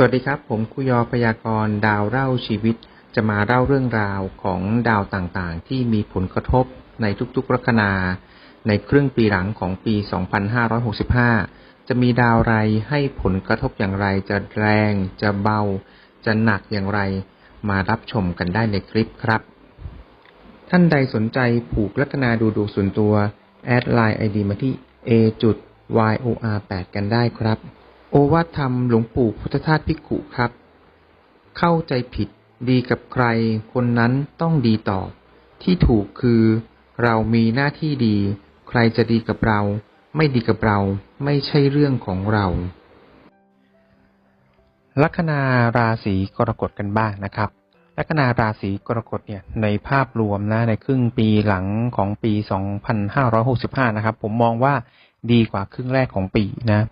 สวัสดีครับ ผมคุยอพยากรณ์ดาวเล่าชีวิต จะมาเล่าเรื่องราวของดาวต่างๆ ที่มีผลกระทบในทุกๆลัคนา ในครึ่งปีหลังของปี 2565 จะมีดาวไรให้ผลกระทบอย่างไร จะแรง จะเบา จะหนักอย่างไร มารับชมกันได้ในคลิปครับ ท่านใดสนใจผูกลัคนาดูดวงส่วนตัว แอดไลน์ไอดีมาที่ a yor 8 กันได้ครับ โอวาทธรรมหลวงปู่พุทธทาสภิกุครับ เข้าใจผิดดีกับใคร คนนั้นต้องดีตอบ ที่ถูกคือ เรามีหน้าที่ดี ใครจะดีกับเรา ไม่ดีกับเรา ไม่ใช่เรื่องของเรา ลัคนาราศีกรกฎกันบ้างนะครับลัคนาราศีกรกฎเนี่ยในภาพรวมนะในครึ่งปีหลังของปี 2565 นะครับ ผมมองว่าดีกว่าครึ่งแรกของปีนะ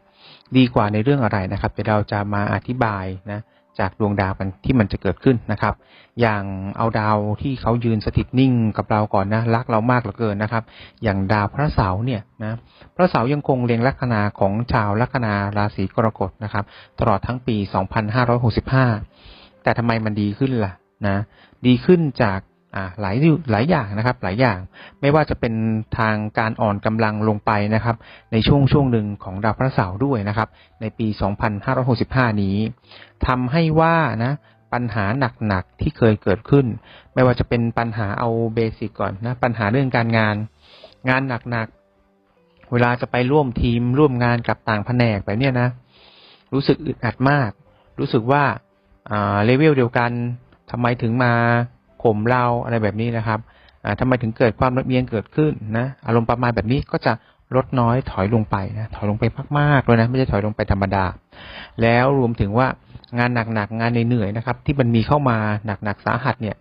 ดีกว่าในเรื่องอะไรนะครับเดี๋ยวเราจะมาอธิบายนะจากดวงดาวกันที่มันจะเกิดขึ้นนะครับ อย่างเอาดาวที่เขายืนสถิตนิ่งกับเราก่อนนะรักเรามากเหลือเกินนะครับ อย่างดาวพระเสาร์เนี่ยนะพระเสาร์ยังคงเรียงลัคนาของชาวลัคนาราศีกรกฎนะครับ ตลอดทั้งปี 2565 แต่ทำไมมันดีขึ้นล่ะนะ ดีขึ้นจาก อ่าหลายหลายอย่างนะครับ หลายอย่าง ไม่ว่าจะเป็นทางการอ่อนกำลังลงไปนะครับ ในช่วงช่วงหนึ่งของดาวพระเสาร์ด้วยนะครับ ในปี 2565 นี้ทำให้ว่านะปัญหาหนักๆที่เคยเกิดขึ้น ไม่ว่าจะเป็นปัญหาเอาเบสิกก่อนนะปัญหาเรื่องการงาน งานหนักๆเวลาจะไปร่วมทีมร่วมงานกับต่างแผนกแบบเนี้ยนะ รู้สึกอึดอัดมาก รู้สึกว่าอ่าเลเวลเดียวกันทำไมถึงมา ข่มเราอะไรแบบนี้นะครับอ่าทำไมถึงเกิดความระเบียงเกิดขึ้นนะอารมณ์ประมาณแบบนี้ก็จะลดน้อยถอยลงไปนะถอยลงไปมากๆเลยนะไม่ใช่ถอยลงไปธรรมดา แล้วรวมถึงว่างานหนักๆงานเหนื่อยๆนะครับ ที่มันมีเข้ามาหนักๆสาหัสเนี่ย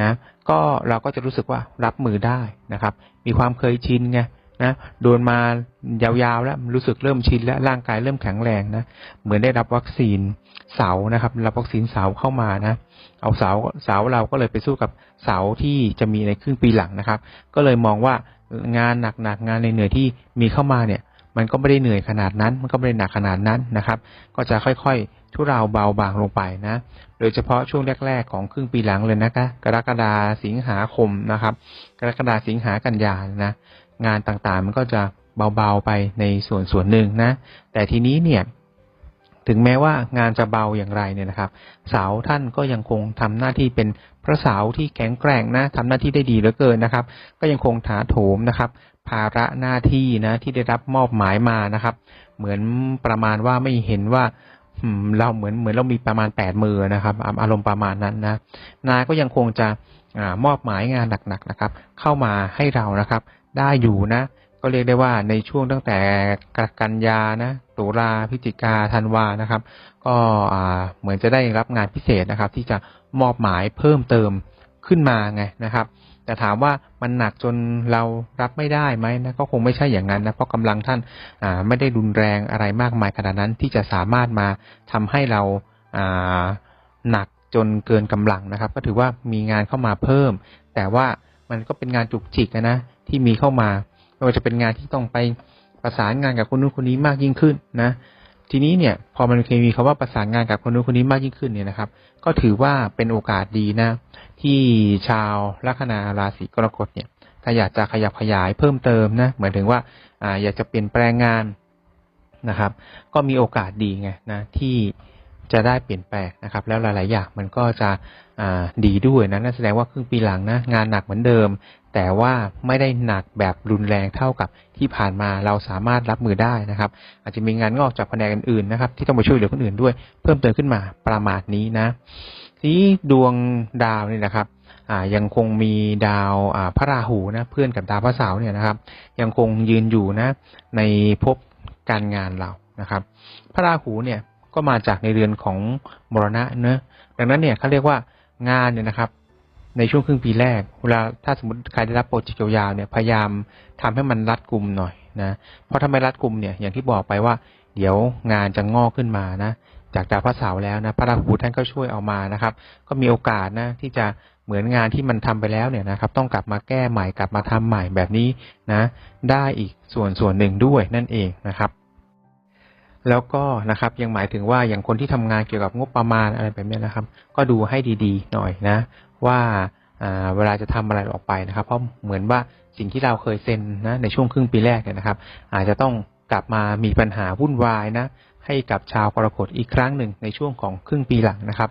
นะก็เราก็จะรู้สึกว่ารับมือได้นะครับ มีความเคยชินไง นะโดนมายาวๆแล้วรู้สึกเริ่มชินแล้วร่างกายเริ่มแข็งแรงนะเหมือนได้รับวัคซีนเสานะครับรับวัคซีนเสาเข้ามานะ เอาเสาเสาเราก็เลยไปสู้กับเสาที่จะมีในครึ่งปีหลังนะครับ ก็เลยมองว่างานหนักๆงานเหนื่อยๆที่มีเข้ามาเนี่ย มันก็ไม่ได้เหนื่อยขนาดนั้น มันก็ไม่ได้หนักขนาดนั้นนะครับ ก็จะค่อยๆ ทุเราเบาบางลงไปนะ โดยเฉพาะช่วงแรกๆของครึ่งปีหลังเลยนะคะกรกฎาสิงหาคมนะครับ กรกฎาสิงหากันยานะ งานต่างๆ มันก็จะเบาๆไปในส่วนส่วนหนึ่งนะ แต่ทีนี้เนี่ย ถึงแม้ว่างานจะเบาอย่างไรเนี่ยนะครับเสาวท่านก็ยังคงทำหน้าที่เป็นพระสาวที่แข็งแกร่งนะทำหน้าที่ได้ดีเหลือเกินนะครับ ก็ยังคงถาโถมนะครับ ภาระหน้าที่นะที่ได้รับมอบหมายมานะครับ เหมือนประมาณว่าไม่เห็นว่าเราเหมือนเหมือนเรามีประมาณแปดมือนะครับ อารมณ์ประมาณนั้นนะนายก็ยังคงจะอมอบหมายงานหนักๆนะครับ เข้ามาให้เรานะครับ ได้อยู่นะ ก็เรียกได้ว่าในช่วงตั้งแต่กันยานะตุลาพฤศจิกาธันวานะครับ ก็เหมือนจะได้รับงานพิเศษนะครับ ที่จะมอบหมายเพิ่มเติมขึ้นมาไงนะครับ แต่ถามว่ามันหนักจนเรารับไม่ได้ไหมนะก็คงไม่ใช่อย่างนั้นนะเพราะกำลังท่านาไม่ได้รุนแรงอะไรมากมายขนาดนั้นที่จะสามารถมาทำให้เราาหนักจนเกินกำลังนะครับ ก็ถือว่ามีงานเข้ามาเพิ่ม แต่ว่ามันก็เป็นงานจุกจิกนะ ที่มีเข้ามาไม่ว่าจะเป็นงานที่ต้องไปประสานงานกับคนนู้นคนนี้มากยิ่งขึ้นนะ ทีนี้เนี่ย พอมันเคยมีคาว่าประสานงานกับคนนู้นคนนี้มากยิ่งขึ้นเนี่ยนะครับ ก็ถือว่าเป็นโอกาสดีนะ ที่ชาวลัคนาราศีกรกฎเนี่ยถ้าอยากจะขยับขยายเพิ่มเติมนะเหมายถึงว่าอ่าอยากจะเปลี่ยนแปลงงานนะครับ ก็มีโอกาสดีไงนะที่จะได้เปลี่ยนแปลงนะครับ แล้วหลาย ๆ อย่างมันก็จะดีด้วยนะนั่นแสดงว่าครึ่งปีหลังนะงานหนักเหมือนเดิม แต่ว่าไม่ได้หนักแบบรุนแรงเท่ากับที่ผ่านมาเราสามารถรับมือได้นะครับ อาจจะมีงานงอกจากแผนกอื่นๆนะครับ ที่ต้องไปช่วยเหลือคนอื่นด้วย เพิ่มเติมขึ้นมาประมาณนี้นะทีดวงดาวนี่นะครับยังคงมีดาวพระราหูนะเพื่อนกับดาวพระเสาร์เนี่ยนะครับ ยังคงยืนอยู่นะ ในภพการงานเรานะครับ พระราหูเนี่ยก็มาจากในเรือนของมรณะเนะดังนั้นเนี่ยเขาเรียกว่างานเนี่ยนะครับ ในช่วงครึ่งปีแรก เวลาถ้าสมมติใครได้รับโปรเจกต์ยาวๆเนี่ยพยายามทำให้มันรัดกลุ่มหน่อยนะเพราะถ้าไม่รัดกลุ่มเนี่ยอย่างที่บอกไปว่า เดี๋ยวงานจะงอกขึ้นมานะจากดาวพระเสาร์แล้วนะพระราหูท่านก็ช่วยเอามานะครับ ก็มีโอกาสนะที่จะเหมือนงานที่มันทำไปแล้วเนี่ยนะครับ ต้องกลับมาแก้ใหม่กลับมาทำใหม่แบบนี้นะ ได้อีกส่วนส่วนหนึ่งด้วยนั่นเองนะครับ แล้วก็นะครับยังหมายถึงว่าอย่างคนที่ทำงานเกี่ยวกับงบประมาณอะไรแบบนี้นะครับ ก็ดูให้ดีๆ หน่อยนะ ว่าเวลาจะทำอะไรออกไปนะครับ เพราะเหมือนว่าสิ่งที่เราเคยเซ็นนะในช่วงครึ่งปีแรกเนี่ยนะครับ อาจจะต้องกลับมามีปัญหาวุ่นวายนะให้กับชาวกรกฎอีกครั้งหนึ่งในช่วงของครึ่งปีหลังนะครับ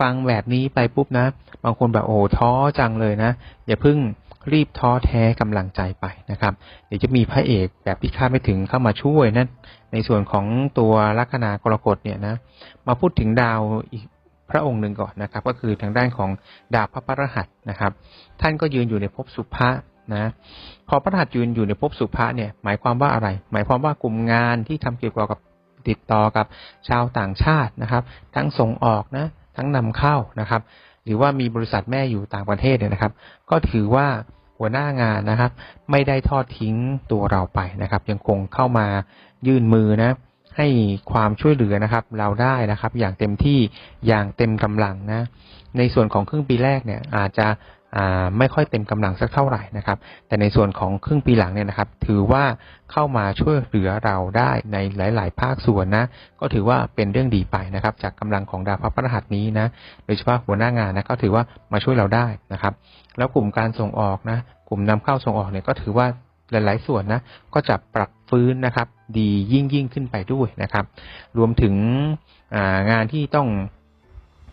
ฟังแบบนี้ไปปุ๊บนะ บางคนแบบโอ้ท้อจังเลยนะ อย่าเพิ่ง รีบท้อแท้กำลังใจไปนะครับ เดี๋ยวจะมีพระเอกแบบที่คาดไม่ถึงเข้ามาช่วยนะในส่วนของตัวลัคนากรกฎเนี่ยนะมาพูดถึงดาวอีกพระองค์หนึ่งก่อนนะครับ ก็คือทางด้านของดาวพระพฤหัสนะครับ ท่านก็ยืนอยู่ในภพสุภะนะพอพระหัสยืนอยู่ในภพสุภะเนี่ยหมายความว่าอะไร หมายความว่ากลุ่มงานที่ทำเกี่ยวกับติดต่อกับชาวต่างชาตินะครับ ทั้งส่งออกนะทั้งนำเข้านะครับ หรือว่ามีบริษัทแม่อยู่ต่างประเทศเนี่ยนะครับ ก็ถือว่า หัวหน้างานนะครับ ไม่ได้ทอดทิ้งตัวเราไปนะครับ ยังคงเข้ามายื่นมือนะให้ความช่วยเหลือนะครับ เราได้นะครับ อย่างเต็มที่อย่างเต็มกำลังนะ ในส่วนของครึ่งปีแรกเนี่ย อาจจะ ไม่ค่อยเต็มกำลังสักเท่าไหร่นะครับ แต่ในส่วนของครึ่งปีหลังเนี่ยนะครับ ถือว่าเข้ามาช่วยเหลือเราได้ในหลาย ๆ ภาคส่วนนะ ก็ถือว่าเป็นเรื่องดีไปนะครับ จากกำลังของดาวพระพฤหัสนี้นะ โดยเฉพาะหัวหน้างานนะก็ถือว่ามาช่วยเราได้นะครับ แล้วกลุ่มการส่งออกนะ กลุ่มนำเข้าส่งออกเนี่ยก็ถือว่าหลาย ๆ ส่วนนะก็จะปรับฟื้นนะครับ ดียิ่งยิ่งขึ้นไปด้วยนะครับ รวมถึงางานที่ต้อง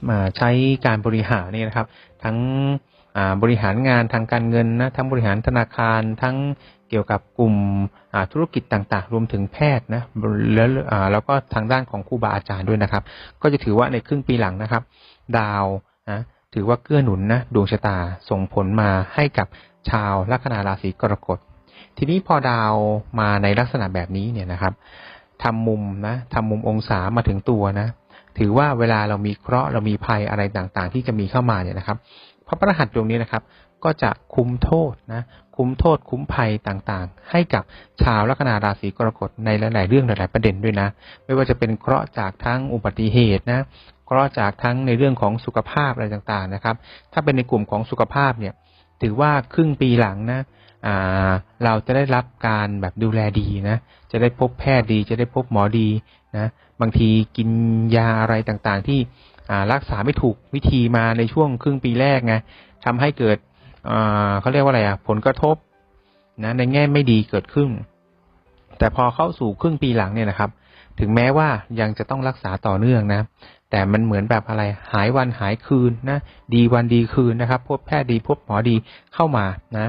มาใช้การบริหารเนี่ยนะครับ ทั้ง บริหารงานทางการเงินนะทั้งบริหารธนาคารทั้งเกี่ยวกับกลุ่มธุรกิจต่างๆ รวมถึงแพทย์นะแล้วอ่าแล้วก็ทางด้านของครูบาอาจารย์ด้วยนะครับ ก็จะถือว่าในครึ่งปีหลังนะครับ ดาวนะถือว่าเกื้อหนุนนะดวงชะตาส่งผลมาให้กับชาวลัคนาราศีกรกฎ ทีนี้พอดาวมาในลักษณะแบบนี้เนี่ยนะครับทำมุมนะทำมุมองศามาถึงตัวนะ ถือว่าเวลาเรามีเคราะห์เรามีภัยอะไรต่างๆ ที่จะมีเข้ามาเนี่ยนะครับ พระประหัสดวงนี้นะครับ ก็จะคุ้มโทษนะคุ้มโทษคุ้มภัยต่างๆ ให้กับชาวลัคนาราศีกรกฎในหลายๆเรื่องหลายๆประเด็นด้วยนะ ไม่ว่าจะเป็นเคราะห์จากทั้งอุบัติเหตุนะเคราะห์จากทั้งในเรื่องของสุขภาพอะไรต่างๆนะครับ ถ้าเป็นในกลุ่มของสุขภาพเนี่ย ถือว่าครึ่งปีหลังนะเราจะได้รับการแบบดูแลดีนะ จะได้พบแพทย์ดี จะได้พบหมอดีนะ บางทีกินยาอะไรต่างๆ ที่ รักษาไม่ถูกวิธีมาในช่วงครึ่งปีแรกไงทำให้เกิดเขาเรียกว่าอะไรอะผลกระทบนะในแง่ไม่ดีเกิดขึ้น แต่พอเข้าสู่ครึ่งปีหลังเนี่ยนะครับ ถึงแม้ว่ายังจะต้องรักษาต่อเนื่องนะ แต่มันเหมือนแบบอะไรหายวันหายคืนนะ ดีวันดีคืนนะครับ พบแพทย์ดีพบหมอดีเข้ามานะ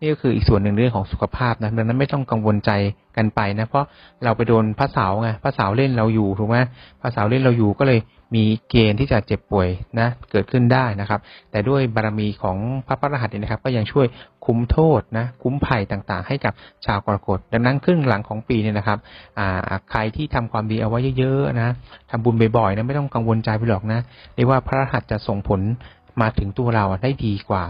นี่ก็คืออีกส่วนหนึ่งเรื่องของสุขภาพนะดังนั้นไม่ต้องกังวลใจกันไปนะ เพราะเราไปโดนพระเสาไงพระเสาเล่นเราอยู่ถูกไหมพระเสาเล่นเราอยู่ก็เลยมีเกณฑ์ที่จะเจ็บป่วยนะ เกิดขึ้นได้นะครับ แต่ด้วยบารมีของพระพระรหัสเนี่ยนะครับ ก็ยังช่วยคุ้มโทษนะ คุ้มภัยต่างๆ ให้กับชาวกรกฎดังนั้นครึ่งหลังของปีเนี่ยนะครับอ่าใครที่ทำความดีเอาไว้เยอะๆนะทำบุญบ่อยๆนะไม่ต้องกังวลใจไปหรอกนะเรียกว่าพระรหัสจะส่งผลมาถึงตัวเราได้ดีกว่า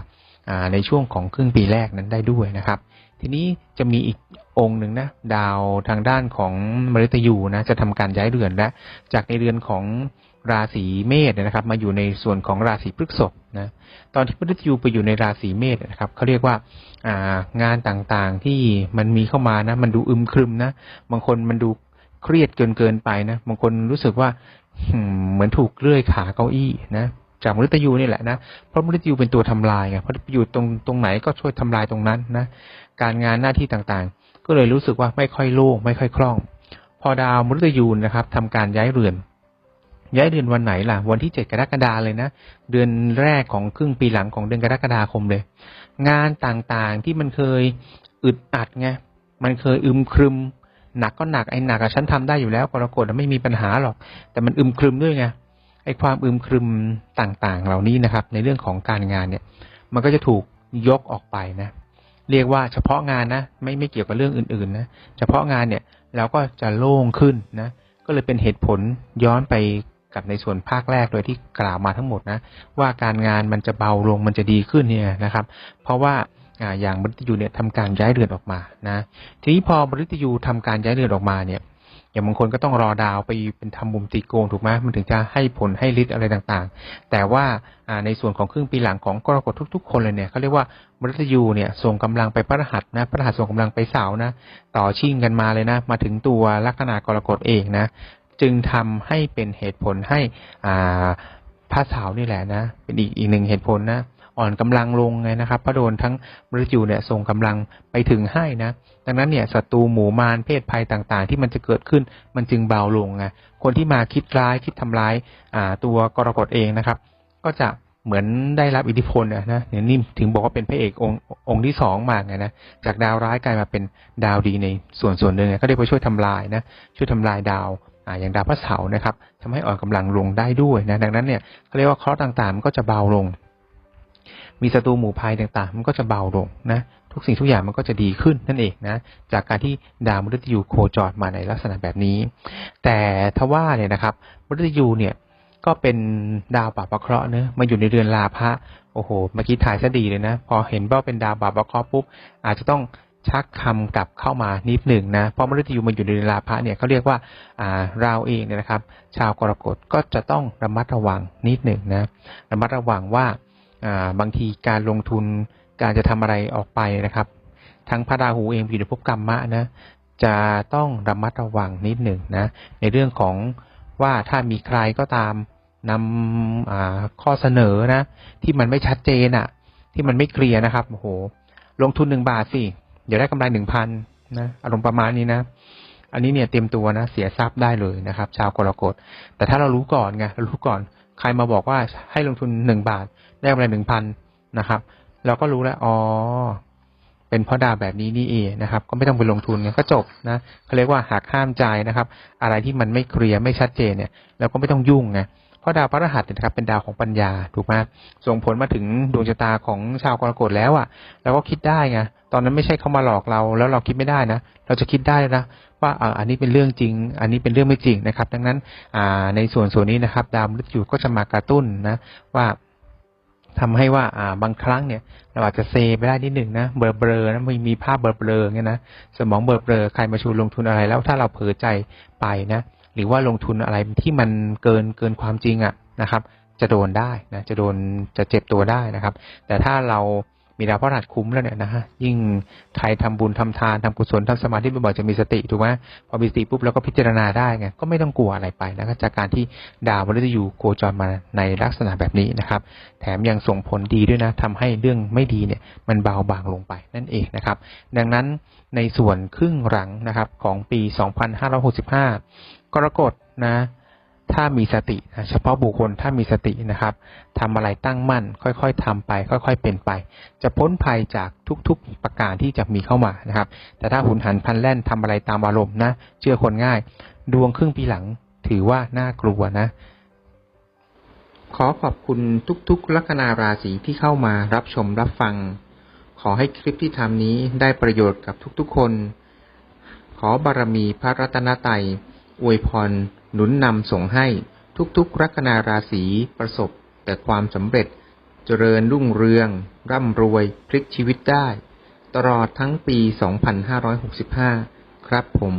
ในช่วงของครึ่งปีแรกนั้นได้ด้วยนะครับ ทีนี้จะมีอีกองค์หนึ่งนะดาวทางด้านของมฤตยูนะจะทำการย้ายเรือนและจากในเรือนของราศีเมษนะครับ มาอยู่ในส่วนของราศีพฤษภนะตอนที่มฤตยูไปอยู่ในราศีเมษนะครับเขาเรียกว่าอ่างานต่างๆที่มันมีเข้ามานะ มันดูอึมครึมนะบางคนมันดูเครียดเกินเกินไปนะบางคนรู้สึกว่าเหมือนถูกเลื่อยขาเก้าอี้นะ จากมฤตยูนี่แหละนะเพราะมฤตยูเป็นตัวทำลายไงเพราะอยู่ตรงตรงไหนก็ช่วยทำลายตรงนั้นนะการงานหน้าที่ต่างๆ ก็เลยรู้สึกว่าไม่ค่อยโล่งไม่ค่อยคล่อง พอดาวมฤตยูนะครับทำการย้ายเรือน ย้ายเดือนวันไหนล่ะ วันที่เจ็ดกรกฎาเลยนะ เดือนแรกของครึ่งปีหลังของเดือนกรกฎาคมเลย งานต่างๆที่มันเคยอึดอัดไงมันเคยอึมครึมหนักก็หนักไอ้หนักอะฉันทำได้อยู่แล้วกรกฎไม่มีปัญหาหรอก แต่มันอึมครึมด้วยไง ไอ้ความอึมครึมต่างๆ เหล่านี้นะครับ ในเรื่องของการงานเนี่ย มันก็จะถูกยกออกไปนะ เรียกว่าเฉพาะงานนะไม่ไม่เกี่ยวกับเรื่องอื่นๆนะเฉพาะงานเนี่ยเราก็จะโล่งขึ้นนะ ก็เลยเป็นเหตุผลย้อนไปกับในส่วนภาคแรกโดยที่กล่าวมาทั้งหมดนะ ว่าการงานมันจะเบาลงมันจะดีขึ้นเนี่ยนะครับ เพราะว่าอ่าอย่างบริตยูเนี่ยทำการย้ายเรือนออกมานะ ทีนี้พอบริตยูทำการย้ายเรือนออกมาเนี่ย อย่างบางคนก็ต้องรอดาวไปเป็นทำมุมตีโกงถูกไหมมันถึงจะให้ผลให้ฤทธิ์อะไรต่างๆ แต่ว่าในส่วนของครึ่งปีหลังของกรกฎทุก ๆ คนเลยเนี่ยเขาเรียกว่ามฤตยูเนี่ยส่งกำลังไปพระรหัสนะพระรหัสส่งกำลังไปเสานะ ต่อชิ่งกันมาเลยนะ มาถึงตัวลัคนากรกฎเองนะ จึงทำให้เป็นเหตุผลให้อ่าพระเสาร์นี่แหละนะ เป็นอีกอีกหนึ่งเหตุผลนะ อ่อนกำลังลงไงนะครับพระโดนทั้งมฤตยูเนี่ยส่งกำลังไปถึงให้นะ ดังนั้นเนี่ยศัตรูหมู่มารเพศภัยต่างๆ ที่มันจะเกิดขึ้นมันจึงเบาลงไงคนที่มาคิดร้ายคิดทำร้ายอ่าตัวกรกฎเองนะครับ ก็จะเหมือนได้รับอิทธิพลนะนะเนี่ยนี่ถึงบอกว่าเป็นพระเอกองค์องค์ที่สองมาไงนะจากดาวร้ายกลายมาเป็นดาวดีในส่วนส่วนหนึ่งเนี่ยก็ได้ไปช่วยทำลายนะช่วยทำลายดาวอ่าอย่างดาวพระเสาร์นะครับทำให้อ่อนกำลังลงได้ด้วยนะดังนั้นเนี่ยเขาเรียกว่าเคราะห์ต่างๆ มันก็จะเบาลง มีศัตรูหมู่ภัยต่างๆ มันก็จะเบาลงนะ ทุกสิ่งทุกอย่างมันก็จะดีขึ้นนั่นเองนะ จากการที่ดาวมฤตยูโคจรมาในลักษณะแบบนี้ แต่ทว่าเนี่ยนะครับมฤตยูเนี่ยก็เป็นดาวบาปะเคราะห์เนะมาอยู่ในเรือนลาภะโอ้โหเมื่อกี้ถ่ายซะดีเลยนะ พอเห็นว่าเป็นดาวบาปะเคราะห์ปุ๊บอาจจะต้องชักคำกลับเข้ามานิดหนึ่งนะเพราะมฤตยูมาอยู่ในเรือนลาภะเนี่ยเขาเรียกว่าอ่าเราเองเนี่ยนะครับ ชาวกรกฎก็จะต้องระมัดระวังนิดหนึ่งนะ ระมัดระวังว่า บางทีการลงทุนการจะทำอะไรออกไปนะครับ ทั้งพระราหูเองอยู่ในภพกรรมะนะจะต้องระมัดระวังนิดหนึ่งนะในเรื่องของว่าถ้ามีใครก็ตามนำข้อเสนอนะ ที่มันไม่ชัดเจนอะที่มันไม่เคลียร์นะครับโอ้โห ลงทุนหนึ่งบาทสิเดี๋ยวได้กำไรหนึ่งพันนะอารมณ์ประมาณนี้นะ อันนี้เนี่ยเตรียมตัวนะ เสียทรัพย์ได้เลยนะครับ ชาวกรกฎแต่ถ้าเรารู้ก่อนไงเรารู้ก่อน ใครมาบอกว่าให้ลงทุนหนึ่งบาท ได้กำไรหนึ่งพันนะครับ เราก็รู้แล้วอ๋อเป็นเพราะดาวแบบนี้นี่เองนะครับ ก็ไม่ต้องไปลงทุนไงก็จบนะเขาเรียกว่าหักห้ามใจนะครับ อะไรที่มันไม่เคลียร์ไม่ชัดเจนเนี่ยเราก็ไม่ต้องยุ่งไงเพราะดาวพระรหัสเนี่ยนะครับเป็นดาวของปัญญาถูกไหมส่งผลมาถึงดวงชะตาของชาวกรกฎแล้วอะ่ะเราก็คิดได้ไงตอนนั้นไม่ใช่เขามาหลอกเราแล้วเราคิดไม่ได้นะเราจะคิดได้นะว่าอ่าอันนี้เป็นเรื่องจริง อันนี้เป็นเรื่องไม่จริงนะครับ ดังนั้นอ่าในส่วนส่วนนี้นะครับ ดาวมฤตยูก็จะมากระตุ้นนะว่า ทำให้ว่าอ่าบางครั้งเนี่ย เราอาจจะเซไปได้นิดหนึ่งนะเบลอเบลอนะมีมีภาพเบลอเบลอเงี้ยนะสมองเบลอเบลอใครมาชวนลงทุนอะไร แล้วถ้าเราเผลอใจไปนะหรือว่าลงทุนอะไรที่มันเกินเกินความจริงอะ่ะนะครับ จะโดนได้นะจะโดนจะเจ็บตัวได้นะครับ แต่ถ้าเรา มีดาวพระรหัสคุ้มแล้วเนี่ยนะฮะยิ่งใครทำบุญทำทานทำกุศลทำสมาธิบ่อยๆจะมีสติถูกไหมพอมีสติปุ๊บเราก็พิจารณาได้ไงก็ไม่ต้องกลัวอะไรไปนะจากการที่ดาวมฤตยูโคจรมาในลักษณะแบบนี้นะครับ แถมยังส่งผลดีด้วยนะทำให้เรื่องไม่ดีเนี่ยมันเบาบางลงไปนั่นเองนะครับ ดังนั้นในส่วนครึ่งหลังนะครับของปี 2565 กรกฎนะ ถ้ามีสตินะเฉพาะบุคคลถ้ามีสตินะครับทำอะไรตั้งมั่น ค่อยๆทำไป ค่อย ๆ เป็นไป จะพ้นภัยจากทุกๆประการที่จะมีเข้ามานะครับ แต่ถ้าหุนหันพันแล่นทำอะไรตามอารมณ์นะเชื่อคนง่าย ดวงครึ่งปีหลังถือว่าน่ากลัวนะ ขอขอบคุณทุกๆ ลัคนาราศีที่เข้ามารับชมรับฟัง ขอให้คลิปที่ทำนี้ได้ประโยชน์กับทุกๆคน ขอบารมีพระรัตนตรัยอวยพร หนุนนำส่งให้ทุกๆ ลัคนาราศีประสบแต่ความสำเร็จเจริญรุ่งเรือง ร่ำรวย พลิกชีวิตได้ ตลอดทั้งปี 2565 ครับผม